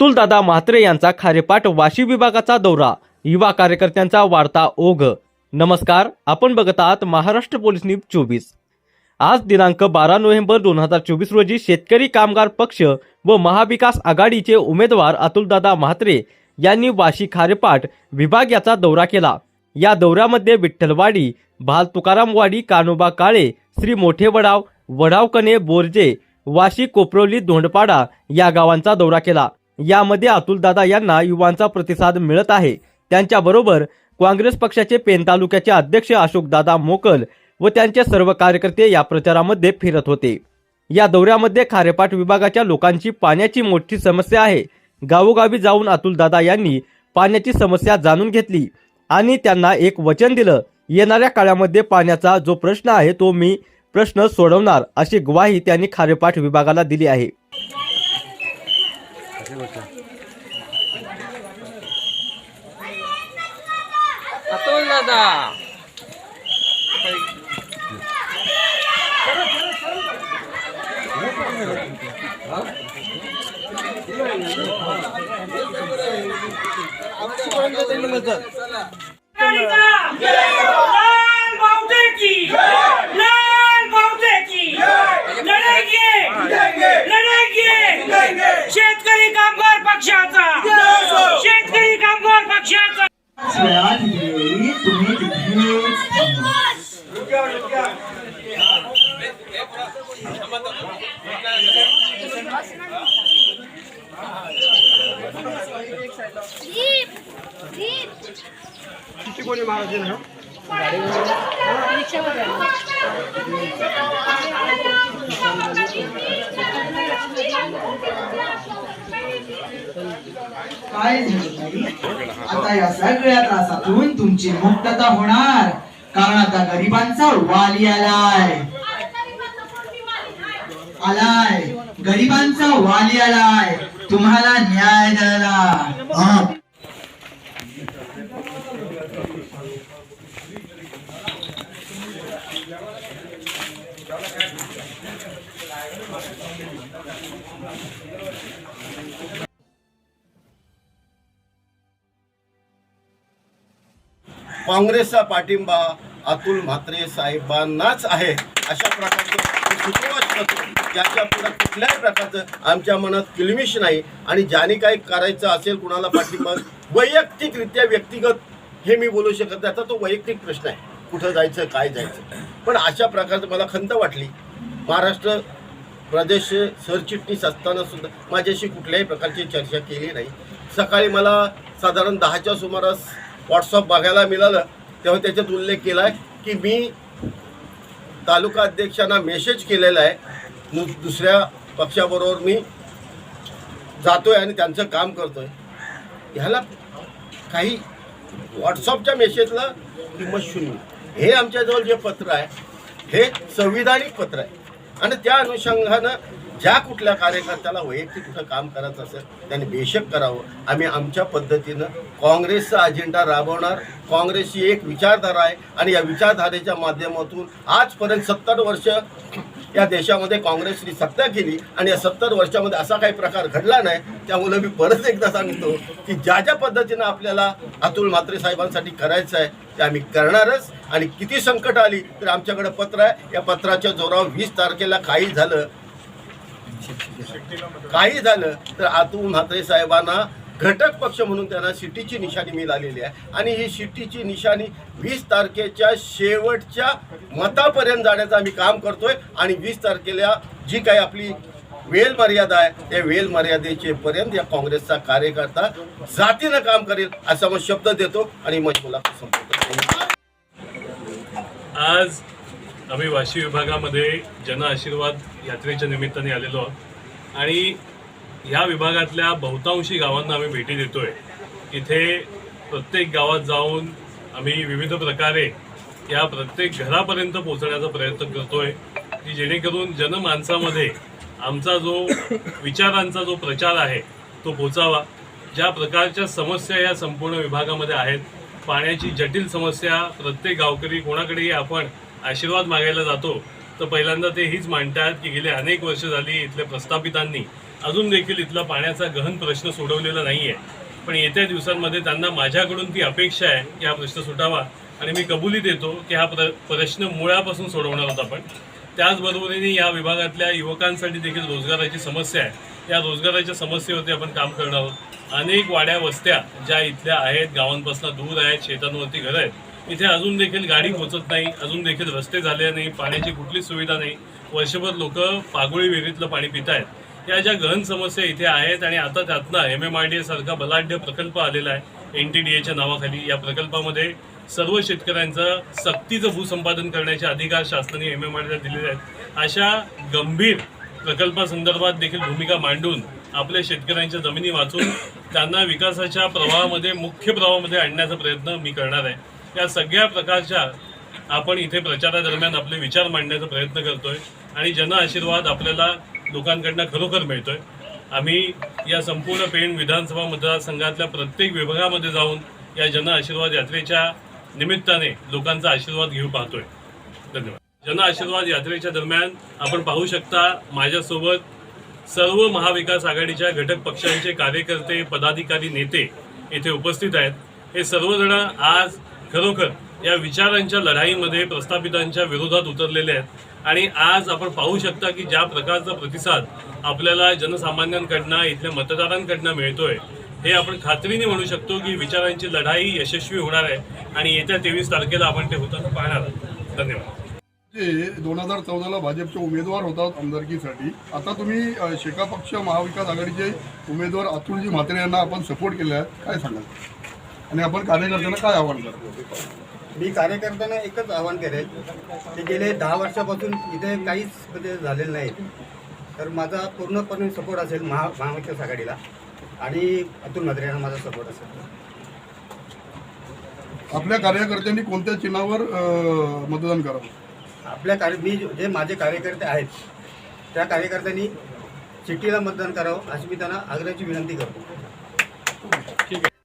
अतुलदादा म्हात्रे यांचा खारेपाट वाशी विभागाचा दौरा. युवा कार्यकर्त्यांचा वाढता ओघ. नमस्कार आपण बघत आहात महाराष्ट्र पोलीस न्यूज चोवीस. आज दिनांक बारा नोव्हेंबर दोन हजार चोवीस रोजी शेतकरी कामगार पक्ष व महाविकास आघाडीचे उमेदवार अतुलदादा म्हात्रे यांनी वाशी खारेपाट विभाग याचा दौरा केला. या दौऱ्यामध्ये विठ्ठलवाडी भाल तुकारामवाडी कानोबा काळे श्री मोठे वडाव वडावकणे बोरजे वाशी कोपरोली धोंडपाडा या गावांचा दौरा केला. यामध्ये अतुलदादा यांना युवांचा प्रतिसाद मिळत आहे. त्यांच्याबरोबर काँग्रेस पक्षाचे पेन तालुक्याचे अध्यक्ष अशोकदादा मोकल व त्यांचे सर्व कार्यकर्ते या प्रचारामध्ये फिरत होते. या दौऱ्यामध्ये खारेपाट विभागाच्या लोकांची पाण्याची मोठी समस्या आहे. गावोगावी जाऊन अतुलदादा यांनी पाण्याची समस्या जाणून घेतली आणि त्यांना एक वचन दिलं येणाऱ्या काळामध्ये पाण्याचा जो प्रश्न आहे तो मी प्रश्न सोडवणार अशी ग्वाही त्यांनी खारेपाट विभागाला दिली आहे. अतुल दादा लाल बावटे की लाल बावटे की लढाई लढाई शेतकरी कामगार पक्षाचा शेतकरी कामगार पक्षाचा स्वराज देवी तुम्ही तिथेच थांबा. काय झालं आता या सगळ्या त्रासातून तुमची मुक्तता होणार. कारण आता गरिबांचा वाली आलाय आलाय. गरिबांचा वाली आलाय तुम्हाला न्याय द्यायला. काँग्रेसचा पाठिंबा अतुल म्हात्रे साहेबांनाच आहे. अशा प्रकारचं सुतोवाच करतो. ज्याच्या पुढे कुठल्याही प्रकारचं आमच्या मनात किलमिश नाही. आणि ज्याने काही करायचं असेल कुणाला पाठिंबा वैयक्तिकरित्या व्यक्तिगत हे मी बोलू शकत नाही. आता तो वैयक्तिक प्रश्न आहे. कुठं जायचं काय जायचं. पण अशा प्रकारचं मला खंत वाटली. महाराष्ट्र प्रदेश सरचिटणीस असताना सुद्धा माझ्याशी कुठल्याही प्रकारची चर्चा केली नाही. सकाळी मला साधारण दहाच्या सुमारास व्हॉट्सअप बघायला मिळालं तेव्हा त्याच्यात उल्लेख केला आहे की मी तालुका अध्यक्षांना मेसेज केलेला आहे. दुसऱ्या पक्षाबरोबर मी जातोय आणि त्यांचं काम करतोय. ह्याला काही व्हॉट्सअपच्या मेसेजला किंमत शून्य. हे आमच्याजवळ जे पत्र आहे हे संविधानिक पत्र आहे. आणि त्या अनुषंगानं ज्या कुठल्या कार्यकर्त्याला वैयक्तिक कुठं काम करायचं असेल त्यांनी बेशक करावं. आम्ही आमच्या पद्धतीनं काँग्रेसचा अजेंडा राबवणार. काँग्रेसची एक विचारधारा आहे आणि या विचारधारेच्या माध्यमातून आजपर्यंत सत्तर वर्ष या देशामध्ये काँग्रेसने सत्ता केली आणि या सत्तर वर्षामध्ये असा काही प्रकार घडला नाही त्यामुळे मी परत एकदा सांगतो की ज्या ज्या पद्धतीनं आपल्याला अतुल म्हात्रे साहेबांसाठी करायचं आहे ते आम्ही करणारच. आणि किती संकट आली तर आमच्याकडे पत्र आहे. या पत्राच्या जोरावर वीस तारखेला काही झालं काही झालं तर आतून म्हात्रे साहेबांना घटक पक्ष म्हणून त्यांना सिटीची निशाणी मिळालेली आहे. आणि ही सिटीची निशाणी वीस तारखेच्या शेवटच्या मतापर्यंत जाण्याचं आम्ही काम करतोय. आणि वीस तारखेला जी काही आपली वेल मर्यादा आहे त्या वेल मर्यादेचे पर्यंत या काँग्रेसचा कार्यकर्ता जातीनं काम करेल असा मग शब्द देतो आणि मग संपवतो. आज आम्ही वाशी विभागामध्ये जन आशीर्वाद यात्रेच्या निमित्ताने आलेलो आहोत. आणि ह्या विभागातल्या बहुतांशी गावांना आम्ही भेटी देतोय. इथे प्रत्येक गावात जाऊन आम्ही विविध प्रकारे या प्रत्येक घरापर्यंत पोहोचण्याचा प्रयत्न करतोय की जेणेकरून जनमानसामध्ये आमचा जो विचारांचा जो प्रचार आहे तो पोचावा. ज्या प्रकारच्या समस्या या संपूर्ण विभागामध्ये आहेत पाण्याची जटिल समस्या प्रत्येक गावकरी कोणाकडेही आपण आशीर्वाद मागायला जातो तर पहिल्यांदा ते हीच मांडतात की गेले अनेक वर्ष झाली इथल्या प्रस्थापितांनी अजून देखील इथला पाण्याचा गहन प्रश्न सोडवलेला नाही आहे पण येत्या दिवसांमध्ये त्यांना माझ्याकडून ती अपेक्षा आहे की हा प्रश्न सुटावा आणि मी कबुली देतो की हा प्र प्रश्न मुळापासून सोडवणार होता आपण. त्याचबरोबरीने या विभागातल्या युवकांसाठी देखील रोजगाराची समस्या आहे. या रोजगाराच्या समस्येवरती आपण काम करणार आहोत. अनेक वाड्या वस्त्या ज्या इथल्या आहेत गावांपासून दूर आहेत शेतांवरती घरं आहेत इथे अजून देखील गाडी पोचत नाही अजून देखील रस्ते झाले नाही पाण्याची कुठलीच सुविधा नाही. वर्षभर लोक पागोळी विहिरीतलं पाणी पित आहेत या ज्या गहन समस्या इथे आहेत आणि आता त्यातनं एम एम आर डी सारखा बलाढ्य प्रकल्प आलेला आहे एन टी डी एच्या नावाखाली. या प्रकल्पामध्ये सर्व शेतकऱ्यांचं सक्तीचं भूसंपादन करण्याचे अधिकार शासनाने एम एम आर डीला दिलेले आहेत. अशा गंभीर प्रकल्पासंदर्भात देखील भूमिका मांडून आपल्या शेतकऱ्यांच्या जमिनी वाचून त्यांना विकासाच्या प्रवाहामध्ये मुख्य प्रवाहामध्ये आणण्याचा प्रयत्न मी करणार आहे. या सगळ्या प्रकारच्या आपण इथे प्रचारादरम्यान आपले विचार मांडण्याचा प्रयत्न करतोय आणि जन आशीर्वाद आपल्याला लोकांकडनं खरोखर मिळतोय. आम्ही या संपूर्ण पेण विधानसभा मतदारसंघातल्या प्रत्येक विभागामध्ये जाऊन या जन आशीर्वाद यात्रेच्या निमित्ताने लोकांचा आशीर्वाद घेऊ पाहतोय. धन्यवाद. जन आशीर्वाद यात्रेच्या दरम्यान आपण पाहू शकता माझ्यासोबत सर्व महाविकास आघाडीच्या घटक पक्षांचे कार्यकर्ते पदाधिकारी नेते येथे उपस्थित आहेत. हे सर्वजण आज खरोखर या विचारांच्या लढाईमध्ये प्रस्थापितांच्या विरोधात उतरलेले आहेत. आणि आज आपण पाहू शकता की ज्या प्रकारचा प्रतिसाद आपल्याला जनसामान्यांकडनं इथल्या मतदारांकडनं मिळतोय हे आपण खात्रीने म्हणू शकतो की विचारांची लढाई यशस्वी होणार आहे आणि येत्या तेवीस तारखेला आपण ते होताना पाहणार आहोत. धन्यवाद. ते दोन हजार चौदाला भाजपचे उमेदवार होतात आमदारकीसाठी आता तुम्ही शेका पक्ष महाविकास आघाडीचे उमेदवार अतुलजी म्हात्रे यांना आपण सपोर्ट केला आहे. काय सांगाल? आणि आपण कार्यकर्त्यांना काय आव्हान करतो? मी कार्यकर्त्यांना एकच आवाहन करेल की गेले दहा वर्षापासून इथे काहीच म्हणजे झालेलं नाही. तर माझा पूर्णपणे सपोर्ट असेल महा महाविकास आघाडीला आणि अतुल म्हात्रे यांना माझा सपोर्ट असेल. आपल्या कार्यकर्त्यांनी कोणत्या चिन्हावर मतदान करावं? आपल्या कार्य मी जे माझे कार्यकर्ते आहेत त्या कार्यकर्त्यांनी चिठ्ठीला मतदान करावं अशी मी त्यांना आग्रहाची विनंती करतो.